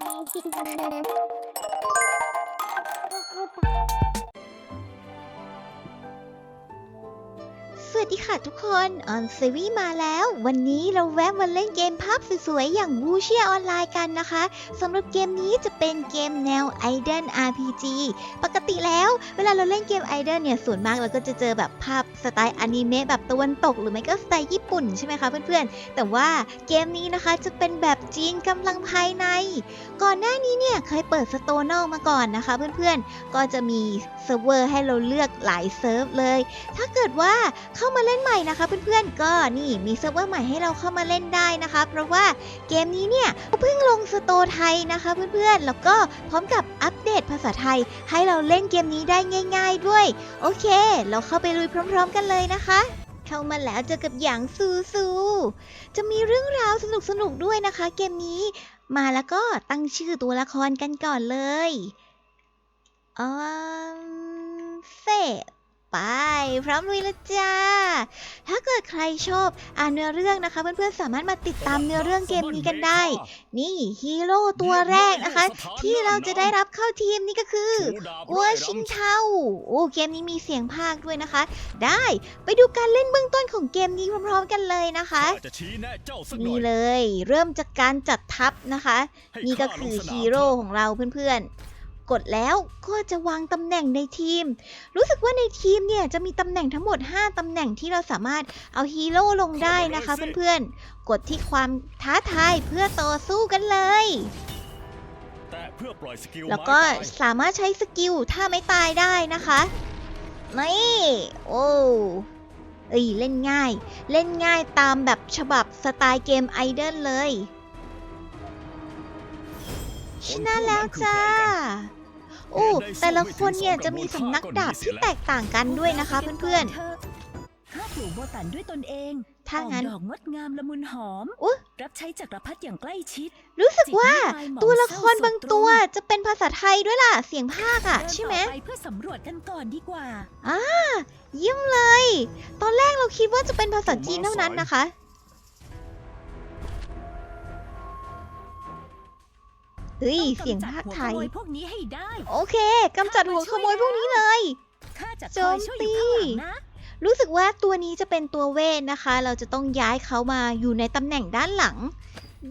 എന്താണ് สวัสดีค่ะทุกคนออนเซวีมาแล้ว วันนี้เราแวะมาเล่นเกมภาพสวยๆ อย่างวูเชียออนไลน์กันนะคะสำหรับเกมนี้จะเป็นเกมแนว Idol RPG ปกติแล้ว เวลาเราเล่นเกม Idol เนี่ยส่วนมากเราก็จะเจอแบบภาพสไตล์อนิเมะแบบตะวันตก หรือไม่ก็สไตล์ญี่ปุ่นใช่ไหมคะเพื่อนๆ แต่ว่าเกมนี้นะคะจะเป็นแบบจีนกำลังภายใน ก่อนหน้านี้เนี่ยเคยเปิดสโตนอลมาก่อนนะคะเพื่อนๆ ก็จะมีเซิร์ฟเวอร์ให้เราเลือกหลายเซิร์ฟเลย ถ้าเกิดว่าเข้ามาเล่นใหม่นะคะ เพื่อนๆก็นี่มีเซิร์ฟเวอร์ใหม่ให้เราเข้ามาเล่นได้นะคะ เพราะว่าเกมนี้เนี่ยเพิ่งลงสโตร์ไทยนะคะเพื่อนๆแล้วก็พร้อมกับอัปเดตภาษาไทย ให้เราเล่นเกมนี้ได้ง่าย ๆ ด้วย โอเค เราเข้าไปลุยพร้อม ๆ กันเลยนะคะเข้ามาแล้วเจอกับหยางซูซู จะมีเรื่องราวสนุกๆด้วยนะคะ เกมนี้ มาแล้วก็ตั้งชื่อตัวละครกันก่อนเลยอืมเฟ ไป พร้อมลุยละจ้า ถ้าเกิดใครชอบอ่านเนื้อเรื่องนะคะ เพื่อนๆสามารถมาติดตามเนื้อเรื่องเกมนี้กันได้ นี่ฮีโร่ตัวแรกนะคะ ที่เราจะได้รับเข้าทีมนี่ก็คือกัวชินเทาโอ้เกมนี้มีเสียงภาคด้วยนะคะ ได้ไปดูการเล่นเบื้องต้นของเกมนี้พร้อมๆกันเลยนะคะนี่เลย เริ่มจากการจัดทัพนะคะ นี่ก็คือฮีโร่ของเราเพื่อนๆ กดแล้วก็จะวางตำแหน่งในทีม รู้สึกว่าในทีมเนี่ยจะมีตำแหน่งทั้งหมด 5ตำแหน่งที่เราสามารถเอาฮีโร่ลงได้นะคะเพื่อนๆ กดที่ความท้าทายเพื่อต่อสู้กันเลยแต่เพื่อปล่อยสกิลแล้วก็ไม้ตายสามารถใช้สกิลถ้าไม่ตายได้นะคะนี่โอ้เอ้ยเล่นง่าย เล่นง่ายตามแบบฉบับสไตล์เกมไอดอลเลย ชนะแล้วจ้า โอ้แต่ละคนเนี่ยจะมีสำนักดาบที่แตกต่างกันด้วยนะคะเพื่อนข้าปลูกโบตันด้วยตนเองๆถ้างั้นออกดอกงดงามละมุนหอมอุ๊ยรับใช้จักรพรรดิอย่างใกล้ชิด รู้สึกว่าจิตวิญญาณหมองตัวละครบางตัวเศร้าโศกตรจะเป็นภาษาไทยด้วยล่ะ เสียงภาคอะเดินใช่ไหมต่อไปเพื่อสำรวจกันก่อนดีกว่าเยี่ยมเลย ตอนแรกเราคิดว่าจะเป็นภาษาจีนเท่านั้นนะคะ เฮ้ยต้องเสียงกำจัดภาคหัวไทขยโมยพวกนี้ให้ได้โอเคกำจัดหัวขโมยพวกนี้เลยข้าจะโจคอยมช่วยตีอยู่ข้างหลังนะรู้สึกว่าตัวนี้จะเป็นตัวเวทนะคะ เราจะต้องย้ายเขามาอยู่ในตำแหน่งด้านหลัง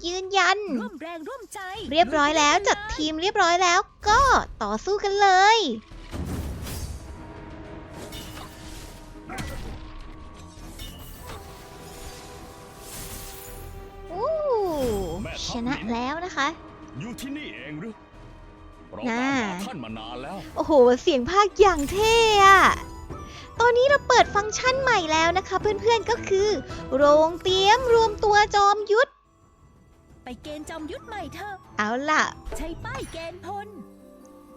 ยืนยัน ร่วมแรงร่วมใจ เรียบร้อยแล้วลุยไปจัดเลยทีมเรียบร้อยแล้ว ก็ต่อสู้กันเลยอู้ชนะแล้วนะคะ อยู่ที่นี่เองหรือเราน่าตามหาท่านมานานแล้ว โอ้โห เสียงภาคอย่างเท่อะตอนนี้เราเปิดฟังก์ชันใหม่แล้วนะคะ เพื่อนๆ ก็คือ โรงเตรียมรวมตัวจอมยุทธ ไปเกณฑ์จอมยุทธใหม่เถอะ เอาล่ะ ใช้ป้ายเกณฑ์พล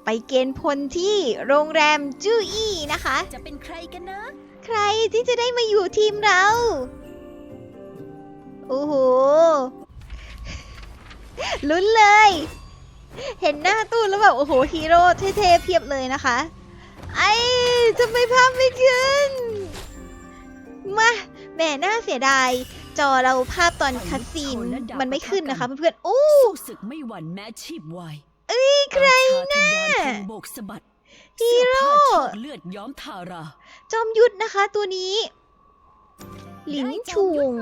ไปเกณฑ์พลที่โรงแรมจูอี้นะคะ จะเป็นใครกันนะ ใครที่จะได้มาอยู่ทีมเรา โอ้โห ลุ้นเลย เห็นหน้าตู้แล้วแบบโอ้โหฮีโร่เท่ๆเพียบเลยนะคะ ไอ้ทำไมภาพไม่ขึ้น มาแหม่น่าเสียดาย จอเราภาพตอนคัดซีนมันไม่ขึ้นนะคะเพื่อนๆโอ้สู้ศึกไม่หวั่นแม้ชีพวายเอ้ยใครนะน่ะโบกสะบัดฮีโร่เสื้อผ้าเชือกเลือดย้อมทารา จอมยุทธนะคะตัวนี้ หลินชุง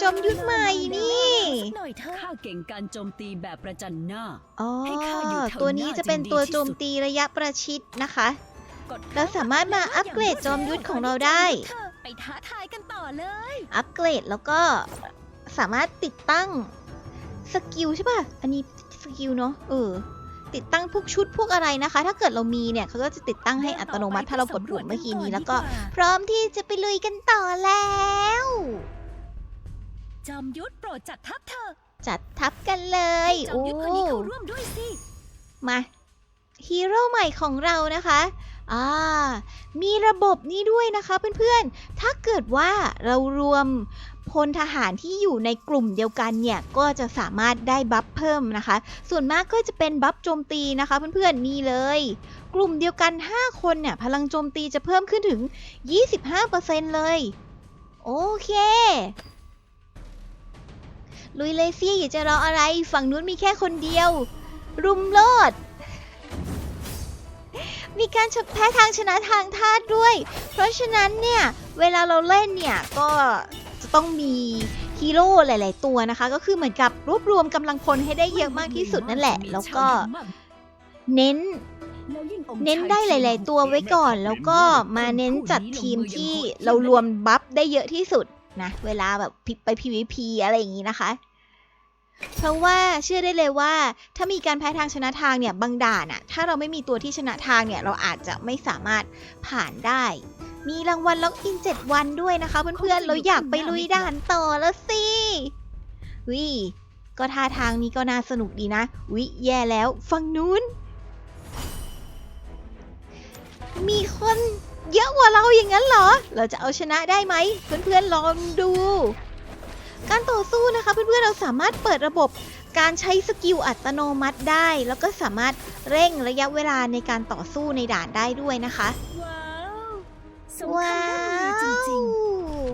จอมยุทธใหม่นี่ หน่อยเถอะข้าเก่งการโจมตีแบบประจันหน้า อ๋อให้ข้าอยู่แถวตัวนี้หน้าจะเป็นจึงดีตัวที่โจมสุดตีระยะประชิดนะคะกดเราสามารถมาอัปเกรดจอมยุทธของเราได้ ไปท้าทายกันต่อเลย อัปเกรดแล้วก็สามารถติดตั้งสกิลใช่ป่ะ อันนี้สกิลเนาะ เออ ติดตั้งพวกชุดพวกอะไรนะคะ ถ้าเกิดเรามีเนี่ยเขาก็จะติดตั้งให้อัตโนมัติถ้าเรากดปุ่มเมื่อกี้นี้แล้วก็ พร้อมที่จะไปลุยกันต่อแล้ว จอมยุทธโปรดจัดทัพเถอะจัดทัพกันเลยจอมโอ้ยุทธคนนี้เข้าร่วมด้วยสิ มาฮีโร่ใหม่ของเรานะคะอ่ามีระบบนี้ด้วยนะคะเพื่อนๆ ถ้าเกิดว่าเรารวมพลทหารที่อยู่ในกลุ่มเดียวกันเนี่ย ก็จะสามารถได้บัฟเพิ่มนะคะ ส่วนมากก็จะเป็นบัฟโจมตีนะคะเพื่อนๆนี่เลย กลุ่มเดียวกัน 5 คนเนี่ย พลังโจมตีจะเพิ่มขึ้นถึง 25%เลย โอเค ลุยเลยสิจะรออะไร ฝั่งนู้นมีแค่คนเดียว รุมโลด มีการชกแพ้ทางชนะทางธาตุด้วย เพราะฉะนั้นเนี่ย เวลาเราเล่นเนี่ย ก็จะต้องมีฮีโร่หลาย ๆ ตัวนะคะ ก็คือเหมือนกับรวบรวมกำลังพลให้ได้เยอะมากที่สุดนั่นแหละ แล้วก็เน้นเน้นได้หลาย ๆ ตัวไว้ก่อน แล้วก็มาเน้นจัดทีมที่เรารวมบัฟได้เยอะที่สุด นะเวลาแบบไป PVP อะไรอย่างนี้นะคะ เพราะว่าเชื่อได้เลยว่า ถ้ามีการแพ้ทางชนะทางเนี่ยบางด่านอะถ้าเราไม่มีตัวที่ชนะทางเนี่ยเราอาจจะไม่สามารถผ่านได้ มีรางวัลล็อกอิน 7 วันด้วยนะคะเพื่อนๆเราอยากไปลุยด่านต่อแล้วสิวิก็ท่าทางนี้ก็น่าสนุกดีนะ วิแย่แล้วฝั่งนู้น มีคน เยอะกว่าเราอย่างนั้นเหรอ เราจะเอาชนะได้ไหมเพื่อนๆลองดู การต่อสู้นะคะเพื่อนๆเราสามารถเปิดระบบการใช้สกิลอัตโนมัติได้ แล้วก็สามารถเร่งระยะเวลาในการต่อสู้ในด่านได้ด้วยนะคะ ว้าวสมว้าคำร่ำลือจริงว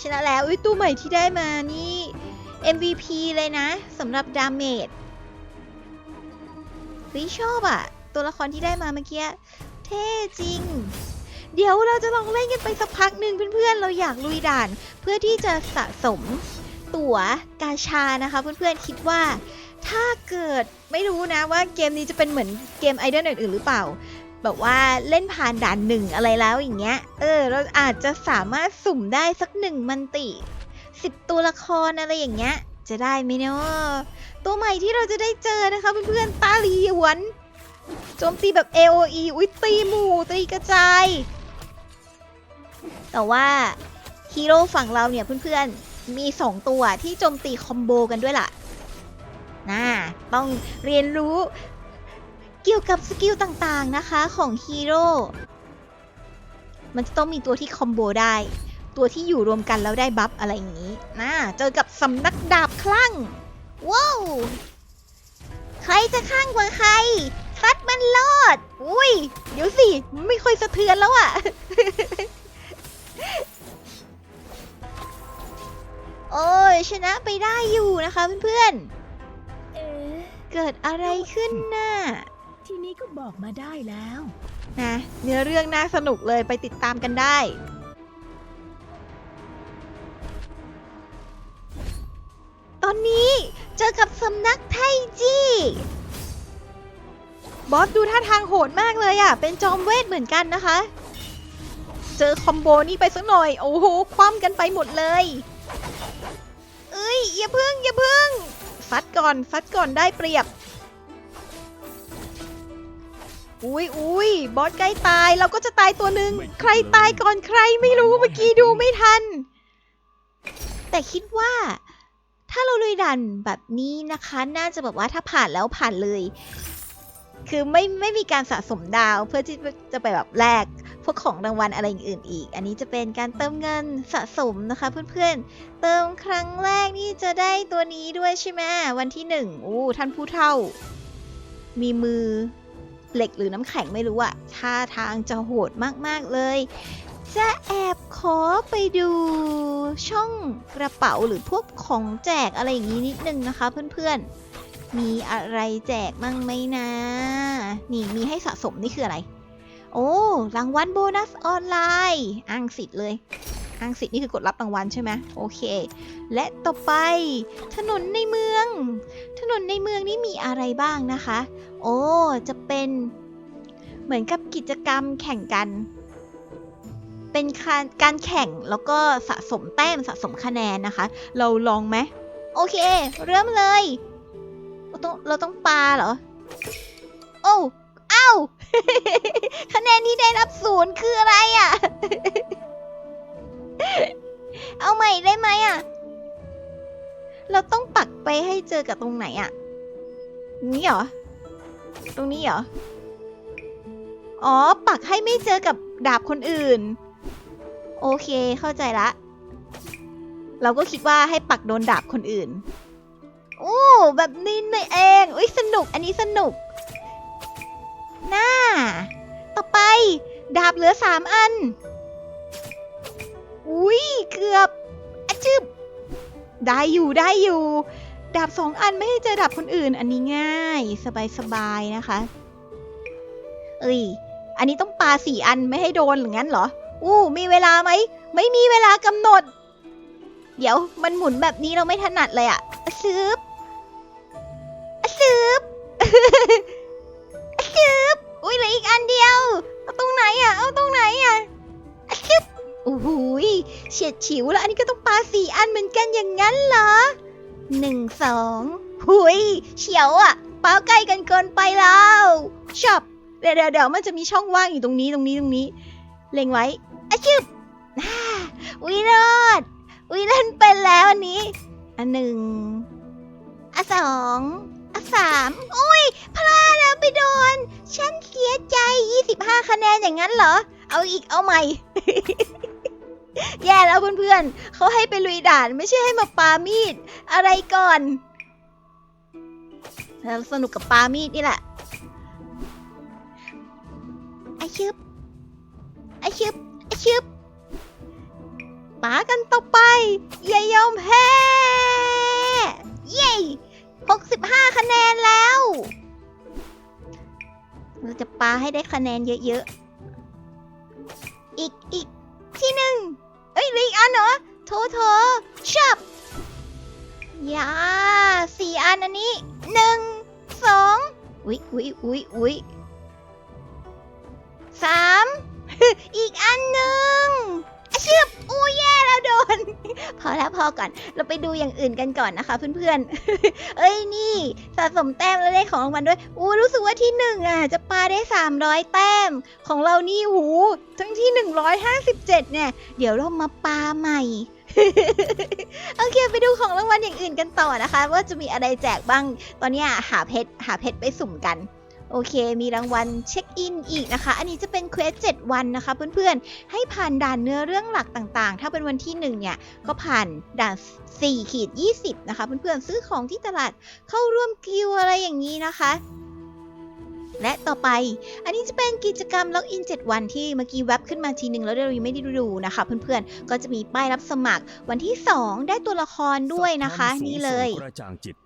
ชนะแล้วอุ้ยตู้ใหม่ที่ได้มานี่ MVP เลยนะสำหรับดาเมจวิชอบอะตัวละครที่ได้มาเมื่อกี้ เท่จริง เดี๋ยวเราจะลองเล่นกันไปสักพักหนึ่งเพื่อนๆ เราอยากลุยด่าน เพื่อที่จะสะสมตั๋วกาชานะคะ เพื่อนๆคิดว่า ถ้าเกิดไม่รู้นะว่าเกมนี้จะเป็นเหมือนเกมไอดอลอื่นๆหรือเปล่าแบบว่าเล่นผ่านด่านหนึ่งอะไรแล้วอย่างเงี้ย เออ เราอาจจะสามารถสุ่มได้สักหนึ่งมันติสิบตัวละครอะไรอย่างเงี้ย จะได้ไหมเนาะตัวใหม่ที่เราจะได้เจอนะคะเพื่อนๆตาลีหวน โจมตีแบบ AOE อุ้ยตีหมู่ตีกระจาย แต่ว่าฮีโร่ฝั่งเราเนี่ยเพื่อนๆ มี 2 ตัวที่โจมตีคอมโบกันด้วยล่ะน่าต้องเรียนรู้เกี่ยวกับสกิลต่างๆนะคะของฮีโร่มันจะต้องมีตัวที่คอมโบได้ ตัวที่อยู่รวมกันแล้วได้บัฟอะไรอย่างนี้นะเจอกับสำนักดาบคลั่ง ว้าว ใครจะข้างกว่าใคร ซัดมันรอด อุ้ย เดี๋ยวสิ ไม่ค่อยสะเทือนแล้วอะโอ้ยชนะไปได้อยู่นะคะเพื่อนเอ๊ะๆ เกิดอะไรขึ้นน่ะ ทีนี้ก็บอกมาได้แล้ว นะเนื้อเรื่องน่าสนุกเลยไปติดตามกันได้ ตอนนี้เจอกับสำนักไทจี้ บอสดูท่าทางโหดมากเลยอะ่ะ เป็นจอมเวทเหมือนกันนะคะ เจอคอมโบนี้ไปสักหน่อย โอ้โห คว่ำกันไปหมดเลย เอ้ย อย่าพึ่ง อย่าพึ่ง ฟัดก่อน ฟัดก่อนได้เปรียบ อุ้ยอุ้ยบอสใกล้ตาย เราก็จะตายตัวหนึ่ง ใครตายก่อนใครไม่รู้ เมื่อกี้ดูไม่ทัน แต่คิดว่าถ้าเราลุยด่านแบบนี้นะคะ น่าจะแบบว่าถ้าผ่านแล้วผ่านเลย คือไม่ไม่มีการสะสมดาวเพื่อที่จะไปแบบแลกพวกของรางวัลอะไรอื่นอีก อันนี้จะเป็นการเติมเงินสะสมนะคะเพื่อนๆ เติมครั้งแรกนี่จะได้ตัวนี้ด้วยใช่ไหมวันที่หนึ่งอู้ท่านผู้เท่า มีมือเหล็กหรือน้ำแข็งไม่รู้อะท่าทางจะโหดมากๆเลย จะแอบขอไปดูช่องกระเป๋าหรือพวกของแจกอะไรอย่างนี้นิดนึงนะคะเพื่อนๆ มีอะไรแจกมั่งไหมนะ นี่มีให้สะสมนี่คืออะไร โอ้รางวัลโบนัสออนไลน์อ้างสิทธิ์เลยอ้างสิทธิ์นี่คือกดรับรางวัลใช่ไหมโอเค และต่อไป ถนนในเมือง ถนนในเมืองนี่มีอะไรบ้างนะคะ โอ้จะเป็นเหมือนกับกิจกรรมแข่งกัน เป็นการการแข่งแล้วก็สะสมแต้มสะสมคะแนนนะคะ เราลองไหมโอเค เริ่มเลย ต้องเราต้องปาเหรอ โอ้เอ้า คะแนนที่ได้รับศูนย์คืออะไรอะ เอาใหม่ได้ไหมอะ เราต้องปักไปให้เจอกับตรงไหนอะ นี่เหรอ ตรงนี้เหรอ อ๋อ ปักให้ไม่เจอกับดาบคนอื่น โอเคเข้าใจละ เราก็คิดว่าให้ปักโดนดาบคนอื่น โอ้แบบนี้นี่เองอุ้ยสนุกอันนี้สนุกน่าต่อไป ดาบเหลือสามอัน อุ้ยเกือบอะจึบได้อยู่ได้อยู่ ดาบสองอันไม่ให้เจอดาบคนอื่น อันนี้ง่ายสบายสบายๆนะคะ เอ้ยอันนี้ต้องปาสี่อันไม่ให้โดนหรืองั้นเหรอ อู้มีเวลาไหม ไม่มีเวลากำหนด เดี๋ยวมันหมุนแบบนี้เราไม่ถนัดเลยอะซึบซึ บซึบอุ้ยเหลืออีกอันเดียว เอาตรงไหนอะเอาตรงไหนอะซึบโอ้โหยเฉียดฉิวแล้วอันนี้ก็ต้องปาสี่อันเหมือนกันอย่างนั้นเหรอหนึ่งสองหุยเฉียวอะปาใกล้กันเกินไปแล้วชอบเดี๋ยวเดี๋ยวเดี๋ยวมันจะมีช่องว่างอยู่ตรงนี้ตรงนี้ตรงนี้ เล็งไว้อะชึบอ่าวิโรดวิเล่นเป็นแล้วอันนี้ อันหนึ่งอันสอง สามอุ้ย พลาดแล้วไปโดน ฉันเสียใจ 25 คะแนนอย่างนั้นเหรอ เอาอีกเอาใหม่ แย่แล้วเพื่อนๆเขาให้ไปลุยด่านไม่ใช่ให้มาปามีด อะไรก่อนเราสนุกกับปามีดนี่แหละไอชึบไอชึบไอชึบปากันต่อไปอย่ายอมแพ้เย้ 65 คะแนนแล้ว เราจะปาให้ได้คะแนนเยอะๆ อีกอีกที่หนึ่งเอ้ยออีกอันเหรอโถโถชับยาสี่อันอันนี้หนึ่งสองอุ๊ยอุ๊ยอุ๊ยอุ๊ยสามอีกอันหนึ่ง อะชืบอู้แย่แล้วโดน พอแล้วพอก่อน เราไปดูอย่างอื่นกันก่อนนะคะ เพื่อนๆ เอ้ยนี่สะสมแต้มแล้วได้ของรางวัลด้วย อู้รู้สึกว่าที่หนึ่งอะ จะปาได้ 300 แต้ม ของเรานี่หูทั้งที่ 157 เนี่ย เดี๋ยวเรามาปาใหม่โอเคไปดูของรางวัลอย่างอื่นกันต่อนะคะ ว่าจะมีอะไรแจกบ้าง ตอนนี้หาเพชรหาเพชรไปสุ่มกัน โอเค มีรางวัลเช็คอินอีกนะคะ อันนี้จะเป็นเควส7วันนะคะ เพื่อนๆ ให้ผ่านด่านเนื้อเรื่องหลักต่างๆ ถ้าเป็นวันที่1เนี่ยก็ผ่านด่าน4ขีด20 นะคะ เพื่อนๆ ซื้อของที่ตลาดเข้าร่วมกิวอะไรอย่างนี้นะคะและต่อไป อันนี้จะเป็นกิจกรรมล็อกอิน 7 วันที่เมื่อกี้แว็บขึ้นมาทีหนึ่งแล้วเรายังไม่ได้ดูนะคะ เพื่อนๆ ก็จะมีป้ายรับสมัครวันที่ 2 ได้ตัวละครด้วยนะคะ นี่เลยกระจ่างจิตกาย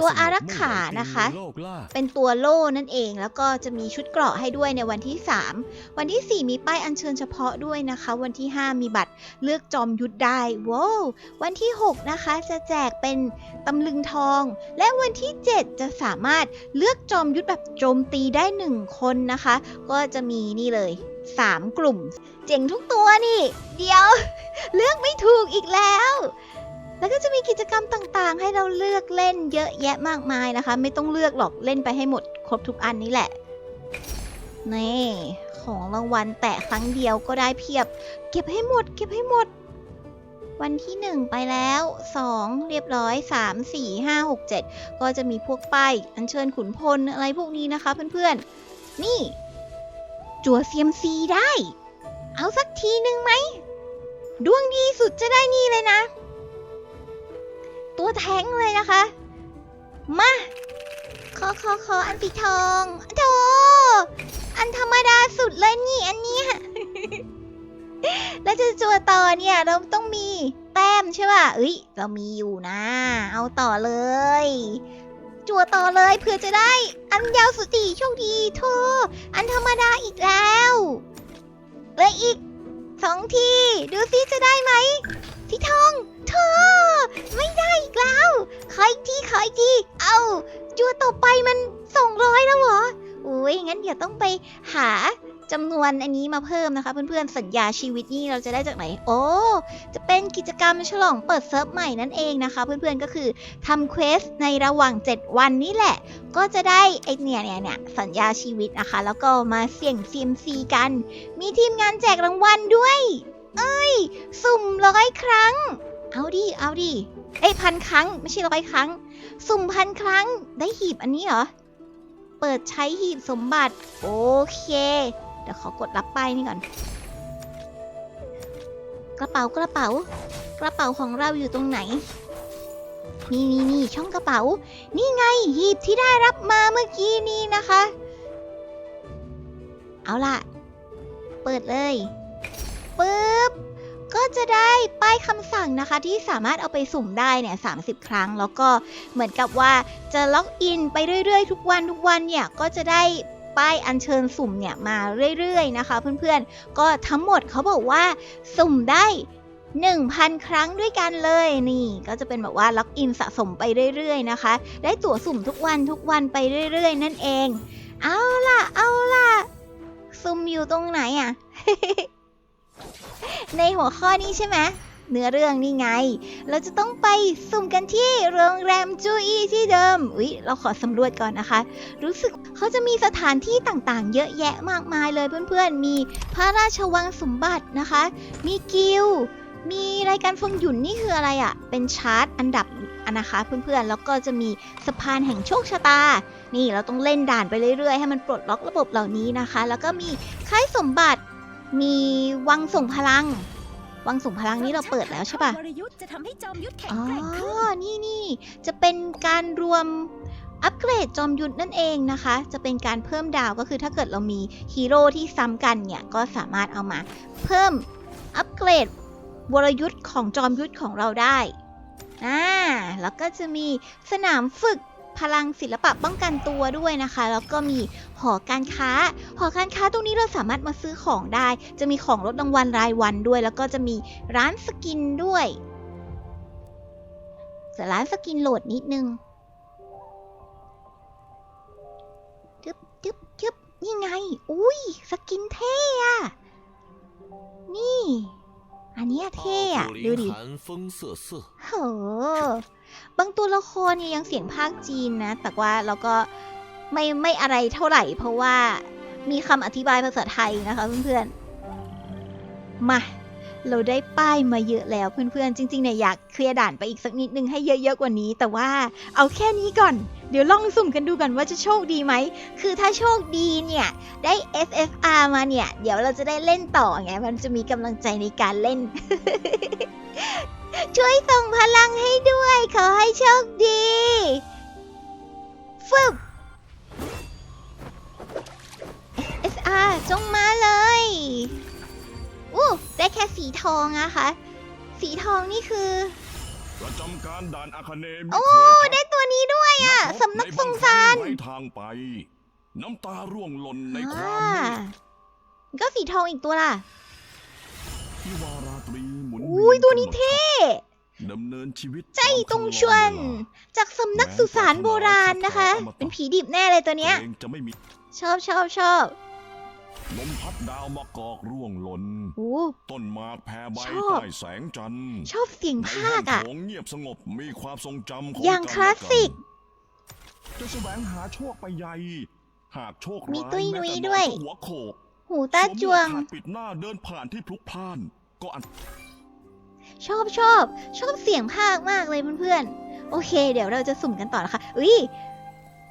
ตัวสงบอารักขาไม่ไหวนะคะตีโลกล่าเป็นตัวโล่นั่นเอง แล้วก็จะมีชุดเกราะให้ด้วยในวันที่ 3 วันที่ 4 มีป้ายอัญเชิญเฉพาะด้วยนะคะ วันที่ 5 มีบัตรเลือกจอมยุทธได้ว้าววันที่ 6 นะคะ จะแจกเป็นตำลึงทอง และวันที่ 7 จะสามารถเลือกจอมยุทธแบบโจมตีได้ 1 คนนะคะ ก็จะมีนี่เลย 3 กลุ่ม เจ๋งทุกตัวนี่ เดี๋ยว เลือกไม่ถูกอีกแล้ว แล้วก็จะมีกิจกรรมต่างๆ ให้เราเลือกเล่นเยอะแยะมากมายนะคะ ไม่ต้องเลือกหรอกเล่นไปให้หมดครบทุกอันนี้แหละนี่ของรางวัลแตะครั้งเดียวก็ได้เพียบ เก็บให้หมด เก็บให้หมด วันที่หนึ่งไปแล้วสองเรียบร้อยสามสี่ห้าหกเจ็ดก็จะมีพวกป้ายอัญเชิญขุนพลอะไรพวกนี้นะคะเพื่อนๆ นี่ จัวเซียมซีได้ เอาสักทีหนึ่งไหมดวงดีสุดจะได้นี่เลยนะ ตัวแท้งเลยนะคะ มาขอขอขออันปีทองโธอันธรรมดาสุดเลยนี่อันเนี้ยแล้วจะจัวต่อเนี่ยเราต้องมีแต้มใช่ป่ะเอ้ยเรามีอยู่นะ เอาต่อเลย จัวต่อเลยเพื่อจะได้ อันยาวสุดดีโชคดีโธอันธรรมดาอีกแล้วเลยอีกสองที ดูซิจะได้ไหมพี่ทอง เธอ ไม่ได้อีกแล้วขออีกทีขออีกที เอาจัวต่อไปมันสองร้อยแล้วเหรออุ้ยงั้นเดี๋ยวต้องไปหาจำนวนอันนี้มาเพิ่มนะคะ เพื่อนๆสัญญาชีวิตนี่เราจะได้จากไหน โอ้จะเป็นกิจกรรมฉลองเปิดเซิร์ฟใหม่นั่นเองนะคะ เพื่อนๆก็คือทำเควสในระหว่าง 7 วันนี่แหละ ก็จะได้ไอเนี่ยเนี่ยเนี่ยสัญญาชีวิตนะคะ แล้วก็มาเสี่ยง CMC กัน มีทีมงานแจกรางวัลด้วย เอ้ย สุ่มร้อยครั้ง เอาดิ เอาดิ เอ้พันครั้ง ไม่ใช่ร้อยครั้ง สุ่มพันครั้ง ได้หีบอันนี้เหรอ เปิดใช้หีบสมบัติ โอเค เดี๋ยวขอกดรับป้ายนี่ก่อน กระเป๋ากระเป๋า กระเป๋าของเราอยู่ตรงไหน นี่นี่นี่ช่องกระเป๋า นี่ไงหีบที่ได้รับมาเมื่อกี้นี้นะคะ เอาล่ะ เปิดเลยปึ๊บ ก็จะได้ป้ายคำสั่งนะคะ ที่สามารถเอาไปสุ่มได้เนี่ย30ครั้ง แล้วก็เหมือนกับว่าจะล็อกอินไปเรื่อยๆ ทุกวันทุกวันเนี่ยก็จะได้ป้ายอัญเชิญสุ่มเนี่ยมาเรื่อยๆนะคะ เพื่อนๆ ก็ทั้งหมดเขาบอกว่าสุ่มได้1,000 ครั้งด้วยกันเลยนี่ ก็จะเป็นแบบว่าล็อกอินสะสมไปเรื่อยๆนะคะ ได้ตั๋วสุ่มทุกวันทุกวันไปเรื่อยๆ นั่นเอง เอาล่ะ เอาล่ะซุ่มอยู่ตรงไหนอะ ในหัวข้อนี้ใช่ไหมเนื้อเรื่องนี่ไง เราจะต้องไปสุ่มกันที่โรงแรมจูอีที่เดิม อุ๊ย เราขอสำรวจก่อนนะคะ รู้สึกเขาจะมีสถานที่ต่างๆ เยอะแยะมากมายเลยเพื่อนๆ มีพระราชวังสมบัตินะคะ มีกิลมีรายการฟงหยุนนี่คืออะไรอะ่ะ เป็นชาร์ตอันดับอะนะคะเพื่อนๆ แล้วก็จะมีสะพานแห่งโชคชะตา นี่เราต้องเล่นด่านไปเรื่อยๆ ให้มันปลดล็อกระบบเหล่านี้นะคะ แล้วก็มีค่ายสมบัติ มีวังส่งพลัง วังส่งพลังนี้เราเปิดแล้วใช่ปะวรยุทธ์จะทำให้จอมยุทธแข็งอ๋อ แกร่งขึ้นนี่นี่ จะเป็นการรวมอัปเกรดจอมยุทธนั่นเองนะคะ จะเป็นการเพิ่มดาวก็คือถ้าเกิดเรามีฮีโร่ที่ซ้ำกันเนี่ย ก็สามารถเอามา เพิ่มอัปเกรดวรยุทธ์ของจอมยุทธของเราได้ อ่า แล้วก็จะมีสนามฝึก พลังศิลปะป้องกันตัวด้วยนะคะ แล้วก็มีหอการค้า หอการค้าตรงนี้เราสามารถมาซื้อของได้ จะมีของลดรางวัลรายวันด้วย แล้วก็จะมีร้านสกินด้วยจะร้านสกินโหลดนิดนึงจึ๊บจึ๊บจึ๊บนี่ไง อุ้ยสกินเท่อะนี่ อันนี้เท่อะดูดิโอ้ บางตัวละครเนี่ยยังเสียงภาคจีนนะ แต่ว่าเราก็ไม่ไม่อะไรเท่าไหร่ เพราะว่ามีคำอธิบายภาษาไทยนะคะเพื่อนๆ มาเราได้ป้ายมาเยอะแล้วเพื่อนๆ จริงๆเนี่ยอยากเคลียร์ด่านไปอีกสักนิดนึงให้เยอะๆกว่านี้ แต่ว่าเอาแค่นี้ก่อน เดี๋ยวลองสุ่มกันดูกันว่าจะโชคดีไหม คือถ้าโชคดีเนี่ย ได้ FFR มาเนี่ย เดี๋ยวเราจะได้เล่นต่อไง มันจะมีกำลังใจในการเล่น ช่วยส่งพลังให้ด้วย ขอให้โชคดีฟึบ SR จงมาเลยอู้ได้แค่สีทองอะคะ สีทองนี่คือ ประจำการด่านอาคเนมิโอ้เคยได้ตัวนี้ด้วยอะสำนักทรงซานไร้ทางไป น้ำตาร่วงหล่นในควาอ่ามมืดก็สีทองอีกตัวล่ะ อุ้ยเวียนตัวนี้เท่ดำเนินชีวิตใจตรงชวน จากสำนักสุสานโบราณนะคะ เป็นผีดิบแน่เลยตัวเนี้ยเองจะไม่มีชอบชอบชอบลมพัดดาวมากอกร่วงหล่นโอ้ต้นหมากแผ่ใบชอบใต้แสงจันทร์ชอบเสียงในภาห้อคงอะโถงเงียบสงบมีความทรงจำของอย่างกันคลาสสิกและกันจะแสวงหาโชคไปใหญ่หากโชคมีร้ายตุ้ยแม้นุ้ยแต่ด้วยน้อก็หัวโขกหูตาจวงสมหมกขาดปิดหน้าเดินผ่านที่พลุกพล่านก็อัน ชอบชอบชอบเสียงภาคมากเลยเพื่อนๆ โอเค เดี๋ยวเราจะสุ่มกันต่อนะคะอุ้ย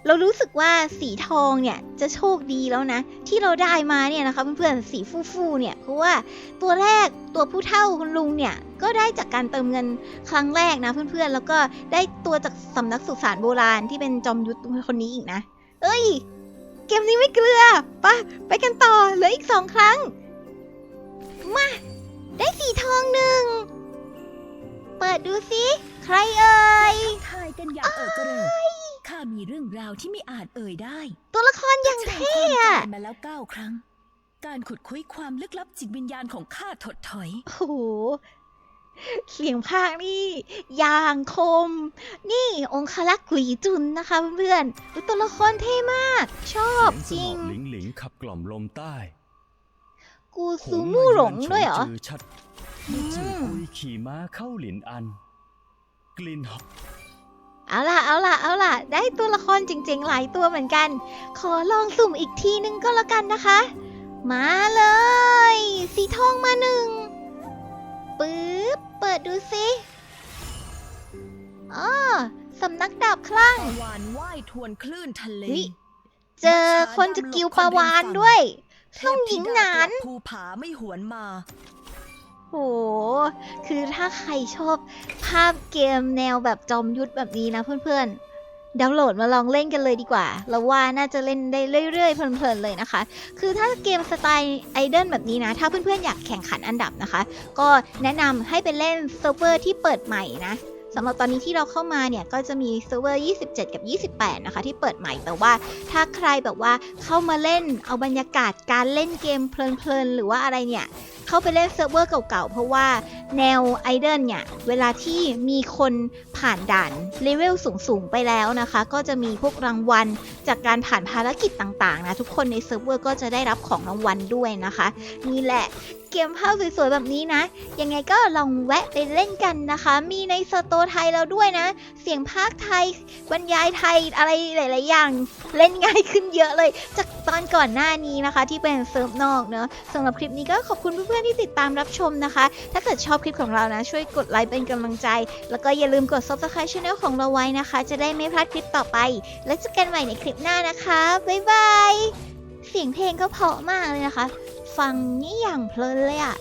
เรารู้สึกว่าสีทองเนี่ยจะโชคดีแล้วนะ ที่เราได้มาเนี่ยนะคะเพื่อนๆสีฟูๆเนี่ยเพราะว่าตัวแรกตัวผู้เท่าคุณลุงเนี่ยก็ได้จากการเติมเงินครั้งแรกนะเพื่อนๆ แล้วก็ได้ตัวจากสำนักสุสานโบราณที่เป็นจอมยุทธคนนี้อีกนะ เอ้ย เกมนี้ไม่เกลือปะไปกันต่อเหลืออีกสองครั้งมาได้สีทองหนึ่ง เปิดดูสิ ใครเอ่ย ทายกันอย่างเอิกกระเริกข้ามีเรื่องราวที่ไม่อาจเอ่ยได้ตัวละครอย่างเท่เท่อะมาแล้วเก้าครั้ง การขุดคุยความลึกลับจิตวิญญาณของข้าถดถอย โอ้โห เสียงภาคนี่อย่างคม นี่องคลักษ์หลีจุนนะคะเพื่อนๆอุ๊ยตัวละครเท่มาก ชอบจเสีริยงง สนอหลิงหลิงขับกล่อมลมใต้กูซูมูหลงด้วยเหรอจือชัด เมื่อจือกุยขี่ม้าเข้าหลินอัน กลิ่นหอมเอาล่ะ เอาล่ะ เอาล่ะ ได้ตัวละครจริงๆ หลายตัวเหมือนกัน ขอลองสุ่มอีกทีนึงก็แล้วกันนะคะ มาเลย สีทองมาหนึ่งปึ๊บ เปิดดูสิอ๋อสำนักดาบคลั่งปลาวานว่ายทวนคลื่นทะเลเฮ้ย เจอคนจะกิวปลาวานด้วยเทต้องพหญิธิงดาหนานกลับภูผาไม่หวนมา โห คือถ้าใครชอบภาพเกมแนวแบบจอมยุทธแบบนี้นะเพื่อนๆ ดาวน์โหลดมาลองเล่นกันเลยดีกว่า เราว่าน่าจะเล่นได้เรื่อยๆ เพลินๆเลยนะคะ คือถ้าเกมสไตล์ไอดอลแบบนี้นะ ถ้าเพื่อนๆ อยากแข่งขันอันดับนะคะ ก็แนะนำให้ไปเล่นเซิร์ฟเวอร์ที่เปิดใหม่นะสำหรับตอนนี้ที่เราเข้ามาเนี่ยก็จะมีเซิร์ฟเวอร์ 27 กับ 28 นะคะ ที่เปิดใหม่แต่ว่าถ้าใครแบบว่าเข้ามาเล่นเอาบรรยากาศการเล่นเกมเพลินๆ หรือว่าอะไรเนี่ย เข้าไปเล่นเซิร์ฟเวอร์เก่าๆ เพราะว่าแนวไอดอลเนี่ย เวลาที่มีคนผ่านด่านเลเวลสูงๆ ไปแล้วนะคะ ก็จะมีพวกรางวัล จากการผ่านภารกิจต่างๆนะ ทุกคนในเซิร์ฟเวอร์ก็จะได้รับของรางวัลด้วยนะคะ นี่แหละเกมภาพสวยๆ แบบนี้นะ ยังไงก็ลองแวะไปเล่นกันนะคะ มีในสโตไทยแล้วด้วยนะ เสียงภาคไทย บรรยายไทยอะไรหลายๆ อย่าง เล่นง่ายขึ้นเยอะเลย จากตอนก่อนหน้านี้นะคะ ที่เป็นเซิร์ฟนอกเนอะสำหรับคลิปนี้ก็ขอบคุณเพื่อนพื่อนๆที่ติดตามรับชมนะคะ ถ้าเกิดชอบคลิปของเรานะ ช่วยกดไลค์เป็นกำลังใจ แล้วก็อย่าลืมกด subscribe channel ของเราไว้นะคะ จะได้ไม่พลาดคลิปต่อไป แล้วเจอกันใหม่ในคลิปหน้านะคะ บ๊ายบาย เสียงเพลงก็เพราะมากเลยนะคะ ฟังนี่อย่างเพลินเลยอะ